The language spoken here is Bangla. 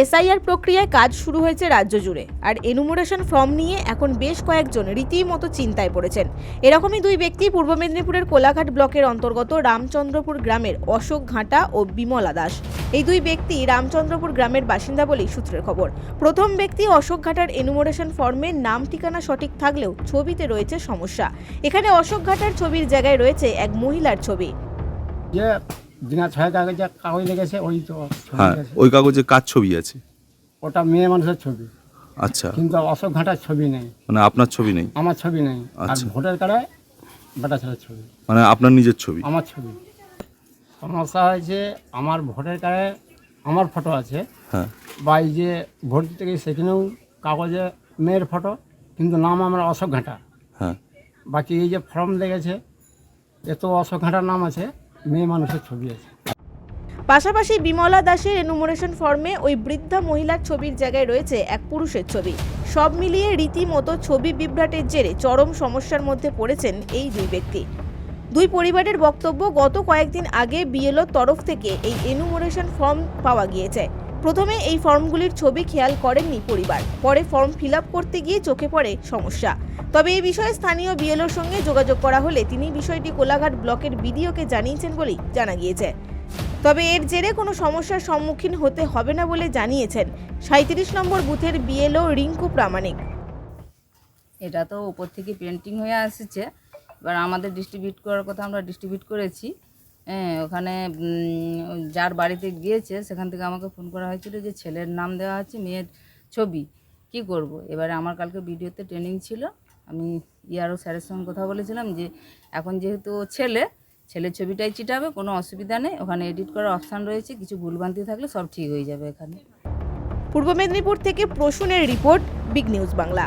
এসআইআর প্রক্রিয়ায় কাজ শুরু হয়েছে রাজ্য জুড়ে। আর এনুমোরেশন ফর্ম নিয়ে এখন বেশ কয়েকজন রীতিমতো চিন্তায় পড়েছেন। এরকমই দুই ব্যক্তি পূর্ব মেদিনীপুরের কোলাঘাট ব্লকের অন্তর্গত রামচন্দ্রপুর গ্রামের অশোক ঘাটা ও বিমলা দাস। এই দুই ব্যক্তি রামচন্দ্রপুর গ্রামের বাসিন্দা বলেই সূত্রের খবর। প্রথম ব্যক্তি অশোক ঘাটার এনুমোরেশন ফর্মে নাম ঠিকানা সঠিক থাকলেও ছবিতে রয়েছে সমস্যা। এখানে অশোক ঘাটার ছবির জায়গায় রয়েছে এক মহিলার ছবি। বিনা ছয় কাগজ যে কাগজ লেগেছে ওই তো ছবি হ্যাঁ লেগেছে। ওই কাগজে কার ছবি আছে? ওটা মেয়ে মানুষের ছবি। আচ্ছা। কিন্তু অশোক ঘাটার ছবি নেই। মানে আপনার ছবি নেই? আমার ছবি নেই। আর আচ্ছা। ভোটার কার্ডে বেটা ছেলের ছবি। মানে আপনার নিজের ছবি? আমার ছবি। সমস্যা হয়েছে আমার ভোটার কার্ডে আমার ফটো আছে। হ্যাঁ। বা এই যে ভোট দিতে গিয়ে সেখানেও কাগজে মেয়ের ফটো কিন্তু নাম আমার অশোক ঘাটা। হ্যাঁ। বাকি এই যে ফর্ম লেগেছে এত অশোক ঘাটার নাম আছে। মেয়ে মানুষের ছবি আছে। পাশাপাশি বিমলা দাসের এনুমোরেশন ফর্মে ওই বৃদ্ধা মহিলার ছবির জায়গায় রয়েছে এক পুরুষের ছবি। সব মিলিয়ে রীতিমতো ছবি বিভ্রাটের জেরে চরম সমস্যার মধ্যে পড়েছেন এই দুই ব্যক্তি। দুই পরিবারের বক্তব্য গত কয়েকদিন আগে বিএলওর তরফ থেকে এই এনুমোরেশন ফর্ম পাওয়া গিয়েছে। প্রথমে এই ফর্মগুলির ছবি খেয়াল করেননি পরিবার। পরে ফর্ম ফিল করতে গিয়ে চোখে পড়ে সমস্যা। তবে এই বিষয়ে স্থানীয় বিএলওর সঙ্গে যোগাযোগ করা হলে তিনি বিষয়টি কোলাঘাট ব্লকের বিডিওকে জানিয়েছেন বলেই জানা গিয়েছে। তবে এর জেরে কোনো সমস্যার সম্মুখীন হতে হবে না বলে জানিয়েছেন সাঁত্রিশ নম্বর বুথের বিএলও রিঙ্কু প্রামাণিক। এটা তো উপর থেকে পেন্টিং হয়ে আসছে। এবার আমাদের ডিস্ট্রিবিউট করার কথা আমরা ডিস্ট্রিবিউট করেছি। হ্যাঁ ওখানে যার বাড়িতে গিয়েছে, সেখান থেকে আমাকে ফোন করা হয়েছিল যে ছেলের নাম দেওয়া আছে, মেয়ের ছবি। কি করব? এবারে আমার কালকে ভিডিওতে ট্রেনিং ছিল। আমি ইয়ারও স্যারের সঙ্গে কথা বলেছিলাম যে, এখন যেহেতু ছেলে, ছেলের ছবিটাই চিটাবে, কোনো অসুবিধা নেই। ওখানে এডিট করার অপশান রয়েছে, কিছু ভুলভ্রান্তি থাকলে সব ঠিক হয়ে যাবে এখানে। পূর্ব মেদিনীপুর থেকে প্রসূনের রিপোর্ট বিগ নিউজ বাংলা